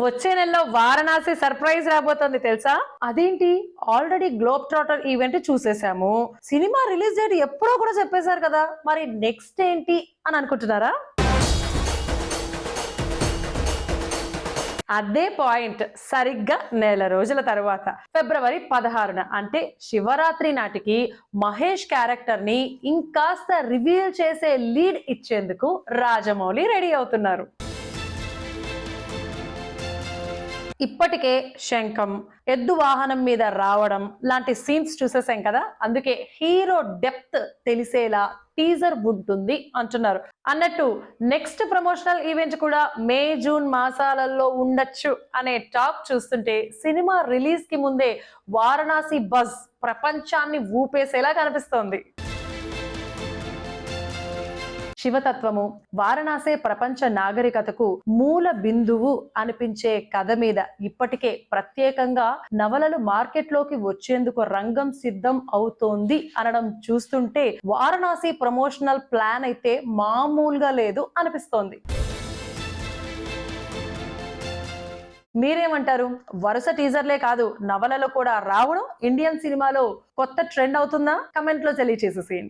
వచ్చే నెలలో వారణాసి సర్ప్రైజ్ రాబోతోంది తెలుసా? అదేంటి? ఆల్రెడీ గ్లోబ్ ట్రాటర్ ఈవెంట్ చూసేసాము సినిమా రిలీజ్ డేట్ ఎప్పుడో కూడా చెప్పేశారు కదా. మరి నెక్స్ట్ ఏంటి అని అనుకుంటున్నారా? అదే పాయింట్. సరిగ్గా నెల రోజుల తర్వాత. ఫిబ్రవరి పదహారున అంటే శివరాత్రి నాటికి మహేష్ క్యారెక్టర్ని ఇంకాస్త రివీల్ చేసే లీడ్ ఇచ్చేందుకు రాజమౌళి రెడీ అవుతున్నారు. ఇప్పటికే శంఖం ఎద్దు వాహనం మీద రావడం లాంటి సీన్స్ చూసేసాం కదా? అందుకే హీరో డెప్త్ తెలిసేలా టీజర్ ఉంటుంది అంటున్నారు. అన్నట్టు నెక్స్ట్ ప్రమోషనల్ ఈవెంట్ కూడా మే జూన్ మాసాలలో ఉండొచ్చు అనే టాక్ చూస్తుంటే సినిమా రిలీజ్కి ముందే వారణాసి బజ్ ప్రపంచాన్ని ఊపేసేలా కనిపిస్తోంది. శివతత్వము వారణాసే ప్రపంచ నాగరికతకు మూల బిందువు అనిపించే కథ మీద ఇప్పటికే ప్రత్యేకంగా నవలలు మార్కెట్లోకి వచ్చేందుకు రంగం సిద్ధం అవుతోంది అనడం చూస్తుంటే వారణాసి ప్రమోషనల్ ప్లాన్ అయితే మామూలుగా లేదు అనిపిస్తోంది. మీరేమంటారు? వరుస టీజర్లే కాదు నవలలు కూడా రావడం ఇండియన్ సినిమాలో కొత్త ట్రెండ్ అవుతుందా? కమెంట్లో తెలియచేసేసేయండి.